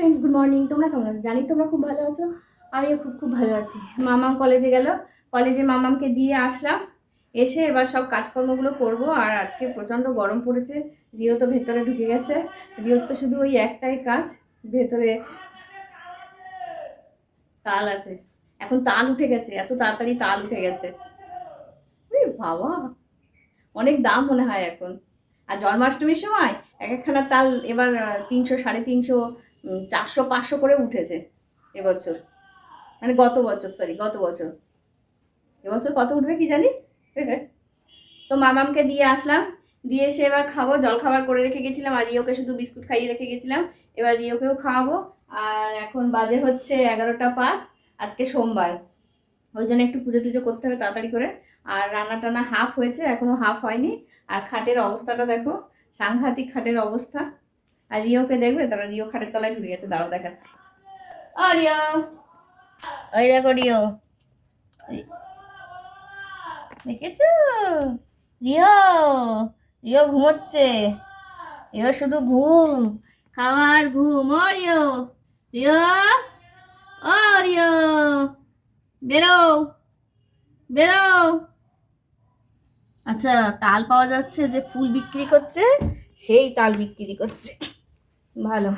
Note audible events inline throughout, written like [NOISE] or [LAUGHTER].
Friends good morning তোমরা কেমন আছো? জানি তোমরা খুব ভালো আছো। আমিও খুব খুব ভালো আছি। মামাম কলেজে গেল। কলেজে মামামকে দিয়ে আসলাম। এসে এবার সব কাজকর্মগুলো করব। আর আজকে প্রচণ্ড গরম পড়েছে। রিও তো ভেতরে ঢুকে গেছে। রিওর তো শুধু ওই একটাই কাজ। ভেতরে তাল আছে। এখন তাল উঠে গেছে। এত তাড়াতাড়ি তাল উঠে গেছে। বাবা! অনেক দাম মনে হয় এখন। আর জন্মাষ্টমীর সময় এক একখানা তাল এবার তিনশো, সাড়ে তিনশো চারশো পাঁচশো করে উঠেছে এবছর। মানে গত বছর সরি গত বছর। এবছর কত উঠবে কি জানি? [LAUGHS] তো মামামকে দিয়ে আসলাম, দিয়ে এসে এবার খাব, জল খাবার করে রেখে গেছিলাম, আর রিওকে শুধু বিস্কুট খাইয়ে রেখে গেছিলাম। এবার রিওকেও খাওয়াবো। আর এখন বাজে হচ্ছে এগারোটা পাঁচ, আজকে সোমবার। ওই জন্য একটু পুজো টুজো করতে হবে তাড়াতাড়ি করে। আর রান্না টানা হাফ হয়েছে, এখনও হাফ হয়নি। আর খাটের অবস্থাটা দেখো, সাংঘাতিক খাটের অবস্থা। আর রিওকে দেখবে? তারা রিও খাটের তলায় ঢুকে গেছে দাঁড়াও দেখাচ্ছি। ও রিও ওই দেখো রিও। দেখেছ? রিও রিও ঘুমোচ্ছে। রিও শুধু ঘুম। খাওয়ার ঘুম। ও রিও। রিও? ও রিও। বেরো বেরো আচ্ছা তাল পাওয়া যাচ্ছে যে ফুল বিক্রি করছে সেই তাল বিক্রি করছে। ভালো।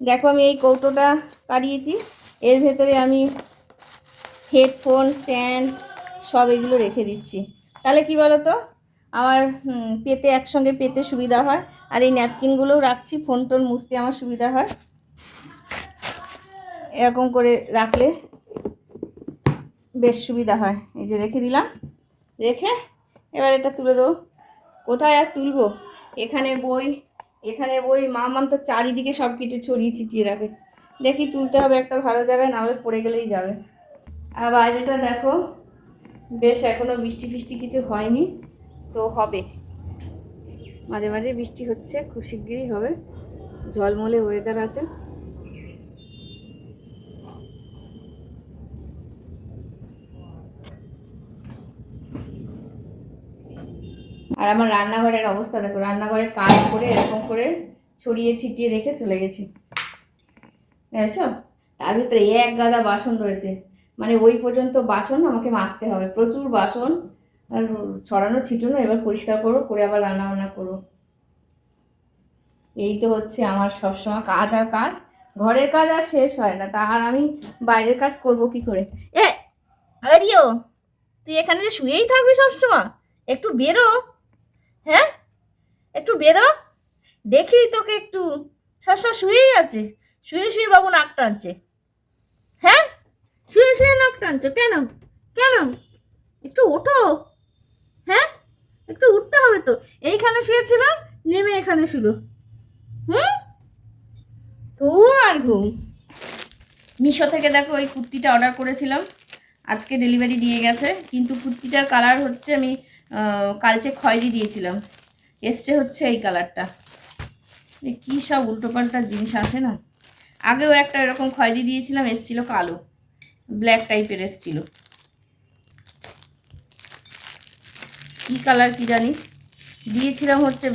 দেখো আমি এই কৌটোটা কাটিয়েছি। এর ভেতরে আমি হেডফোন, স্ট্যান্ড সব এগুলো রেখে দিচ্ছি। তাহলে কি বলো তো আমার পেতে একসঙ্গে পেতে সুবিধা হয়। আর এই ন্যাপকিনগুলোও রাখছি ফোন টোন মুছতে আমার সুবিধা হয়। এরকম করে রাখলে বেশ সুবিধা হয়। এই যে রেখে দিলাম। রেখে এবার এটা তুলে দেবো। কোথায় আর তুলবো? এখানে বই এখানে বই মামাম তো চারিদিকে সব কিছু ছড়িয়ে ছিটিয়ে রাখে। দেখি তুলতে হবে একটা ভালো জায়গায় নামে পড়ে গেলেই যাবে। আর বাইরেটা দেখো, বেশ এখনও বৃষ্টি ফিষ্টি কিছু হয়নি, তো হবে। মাঝে মাঝে বৃষ্টি হচ্ছে, খুব শিগগিরই হবে। ঝলমলে ওয়েদার আছে। আর আমার রান্নাঘরের অবস্থা দেখো রান্নাঘরে কাজ করে এরকম করে ছড়িয়ে ছিটিয়ে রেখে চলে গেছি। দেখেছ? তার ভিতরে এক গাদা বাসন রয়েছে। মানে ওই পর্যন্ত বাসন আমাকে মাজতে হবে। প্রচুর বাসন আর ছড়ানো, ছিটানো, এবার পরিষ্কার করো করে আবার রান্না বান্না করো এই তো হচ্ছে আমার সবসময় কাজ আর কাজ। ঘরের কাজ আর শেষ হয় না। তা আর আমি বাইরের কাজ করব কি করে? এ আরিও তুই এখানে যে শুয়েই থাকবি সবসময়? একটু বেরো। হ্যাঁ? একটু বেরো। দেখি তোকে একটু। সবসময় শুয়েই আছে। শুয়ে শুয়ে বাবু নাক টানছে। হ্যাঁ? শুয়ে শুয়ে নাক টানছো কেন? কেন? একটু ওঠো। হ্যাঁ? একটু উঠতে হবে তো। এইখানে শুয়েছিলাম, নেমে এখানে শুলো। হুম? ঘুম আর ঘুম। মিশো থেকে দেখো ওই কুর্তিটা অর্ডার করেছিলাম। আজকে ডেলিভারি দিয়ে গেছে। কিন্তু কুর্তিটার কালার হচ্ছে আমি কালচে খয়েরি দিয়েছিলাম, এসছে হচ্ছে এই কালারটা। কী সব উল্টোপাল্টা জিনিস আসে না? আগেও একটা এরকম খয়েরি দিয়েছিলাম, এসছিল কালো। ব্ল্যাক টাইপের এসছিল। কী কালার কি জানি? দিয়েছিলাম হচ্ছে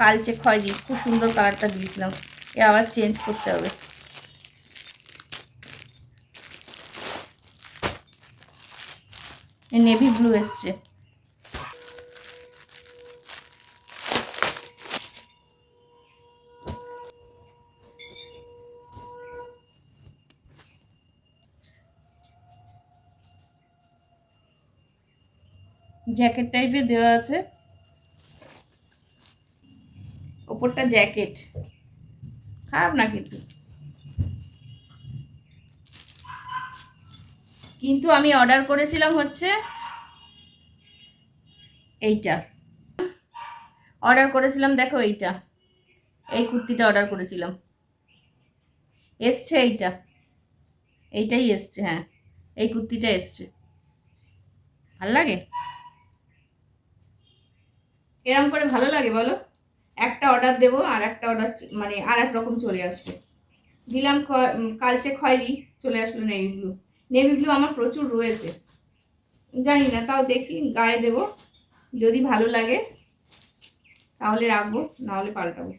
কালচে খয়েরি, খুব সুন্দর কালারটা দিয়েছিলাম। এ আবার চেঞ্জ করতে হবে। নেভি ব্লু এসছে। জ্যাকেট টাইপের দেওয়া আছে। ওপরটা জ্যাকেট। খারাপ না কিন্তু। কিন্তু আমি অর্ডার করেছিলাম হচ্ছে এইটা। অর্ডার করেছিলাম, দেখো এইটা। এই কুর্তিটা অর্ডার করেছিলাম। এসছে এইটা। এইটাই এসছে হ্যাঁ। এই কুর্তিটা এসছে। ভালো লাগে? এরম করে ভালো লাগে বলো? একটা অর্ডার দেবো আর একটা অর্ডার মানে আর এক রকম চলে আসবে। দিলাম কালচে খয়েরি চলে আসলো নেভি ব্লু নেভি ব্লু আমার প্রচুর রয়েছে। জানি না, তাও দেখি, গায়ে দেবো। যদি ভালো লাগে তাহলে রাখব, নাহলে পাল্টাবো।